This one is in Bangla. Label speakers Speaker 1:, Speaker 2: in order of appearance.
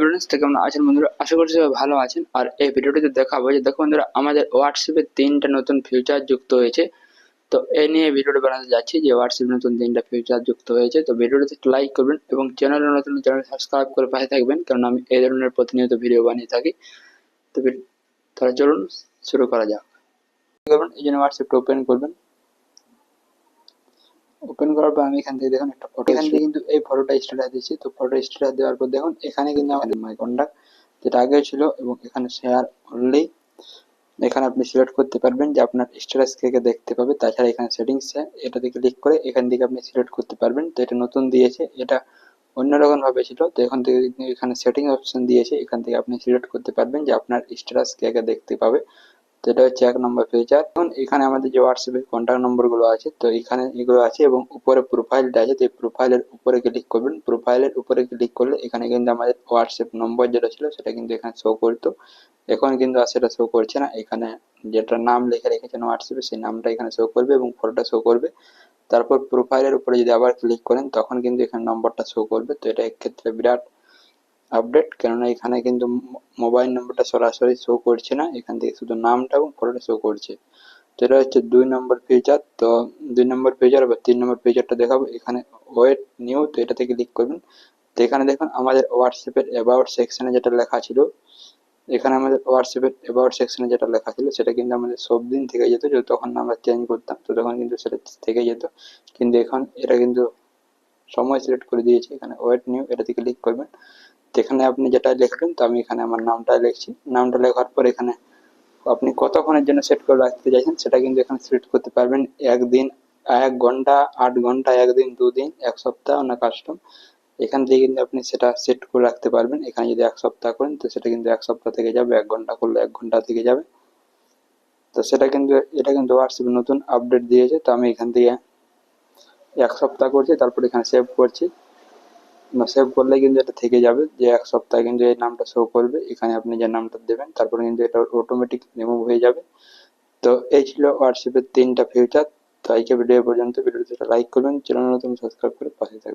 Speaker 1: ব্রেন্স থেকে আমরা আছেন বন্ধুরা, আশা করছি সবাই ভালো আছেন। আর এই ভিডিওটিতে দেখাবো যে, দেখো বন্ধুরা, আমাদের হোয়াটসঅ্যাপে তিনটা নতুন ফিউচার যুক্ত হয়েছে। তো এই নিয়ে ভিডিওটি বানাতে যাচ্ছি যে হোয়াটসঅ্যাপে নতুন তিনটা ফিউচার যুক্ত হয়েছে। তো ভিডিওটিতে লাইক করবেন এবং চ্যানেলে নতুন চ্যানেল সাবস্ক্রাইব করে পাশে থাকবেন, কারণ আমি এই ধরনের প্রতিনিয়ত ভিডিও বানিয়ে থাকি। তো তাহলে চলুন শুরু করা যাক। করবেন এই জন্য হোয়াটসঅ্যাপটা ওপেন করবেন। ওপেন করার পর আমি এখান থেকে দেখুন একটা ফটো এখান থেকে কিন্তু এই ফটোটা স্ট্যাটাস দিচ্ছি। তো ফটো স্ট্যাটাস দেওয়ার পর দেখুন এখানে কিন্তু আমাদের মাই কন্ট্যাক্ট যেটা আগে ছিল এবং এখানে শেয়ার অনলি এখানে আপনি সিলেক্ট করতে পারবেন যে আপনার স্ট্যাটাস কে কে দেখতে পাবে। তাছাড়া এখানে সেটিংস এটা এটাতে ক্লিক করে এখান থেকে আপনি সিলেক্ট করতে পারবেন। তো এটা নতুন দিয়েছে এটা অন্যরকম ভাবে ছিল। তো এখান থেকে এখানে সেটিং অপশন দিয়েছে এখান থেকে আপনি সিলেক্ট করতে পারবেন যে আপনার স্ট্যাটাস কে কে দেখতে পাবে। তো এটা হচ্ছে এক নম্বর ফিচার এখন এখানে আমাদের যে হোয়াটসঅ্যাপের কন্ট্যাক্ট নম্বরগুলো আছে, তো এখানে এগুলো আছে এবং উপরে প্রোফাইলটা আছে, তো এই প্রোফাইলের উপরে ক্লিক করবেন। প্রোফাইলের উপরে ক্লিক করলে এখানে কিন্তু আমাদের হোয়াটসঅ্যাপ নম্বর যেটা ছিল সেটা কিন্তু এখানে শো করতো। এখন কিন্তু আর সেটা শো করছে না। এখানে যেটা নাম লিখে রেখেছেন হোয়াটসঅ্যাপে সেই নামটা এখানে শো করবে এবং ফটোটা শো করবে। তারপর প্রোফাইলের উপরে যদি আবার ক্লিক করেন, তখন কিন্তু এখানে নম্বরটা শো করবে। তো এটা এক্ষেত্রে বিরাট আপডেট কেননা এখানে কিন্তু মোবাইল নম্বরটা সরাসরি শো করছে না। এখান থেকে শুধু নামটা এবং ফটোটা শো করছে। তো এটা হচ্ছে দুই নম্বর ফিচার তো দুই নম্বর ফিচার বা তিন নম্বর ফিচারটা দেখাবো। এখানে ওয়েট নিউ তো এটাতে ক্লিক করবেন। তো এখানে দেখুন, আমাদের হোয়াটসঅ্যাপের অ্যাবাউট সেকশনে যেটা লেখা ছিল, এখানে আমাদের হোয়াটসঅ্যাপের অ্যাবাউট সেকশনে যেটা লেখা ছিল, সেটা কিন্তু আমাদের সব দিন থেকে যেত। যে তখন আমরা চেঞ্জ করতাম, তো তখন কিন্তু সেটা থেকে যেত। কিন্তু এখন এটা কিন্তু সময় সিলেক্ট করে দিয়েছে। এখানে ওয়েট নিউ এটাতে ক্লিক করবেন। এখানে আপনি যেটা লিখবেন, তো আমি এখানে আমার নামটা লিখছি। নামটা লেখার পর এখানে আপনি কতক্ষণের জন্য সেট করে রাখতে চাইছেন, সেটা কিন্তু এখানে সিলেক্ট করতে পারবেন। একদিন, এক ঘণ্টা, আট ঘণ্টা, একদিন, দুদিন, এক সপ্তাহ না কাস্টম এখান থেকে কিন্তু আপনি সেটা সেট করে রাখতে পারবেন। এখানে যদি এক সপ্তাহ করেন, তো সেটা কিন্তু এক সপ্তাহ থেকে যাবে, এক ঘণ্টা করলে এক ঘণ্টা থেকে যাবে। তো সেটা কিন্তু, এটা কিন্তু হোয়াটসঅ্যাপ নতুন আপডেট দিয়েছে, তো আমি এখান থেকে এক সপ্তাহ করছি, তারপর এখানে সেভ করছি। সেভ করলে কিন্তু এটা থেকে যাবে যে এক সপ্তাহে কিন্তু এই নামটা শো করবে। এখানে আপনি যে নামটা দেবেন, তারপরে কিন্তু এটা অটোমেটিক রিমুভ হয়ে যাবে। তো এই ছিল হোয়াটসঅ্যাপের তিনটা ফিউচার তো আজকে ভিডিও পর্যন্ত। ভিডিওটা লাইক করবেন চ্যানেল নতুন সাবস্ক্রাইব করে পাশে থাকবেন।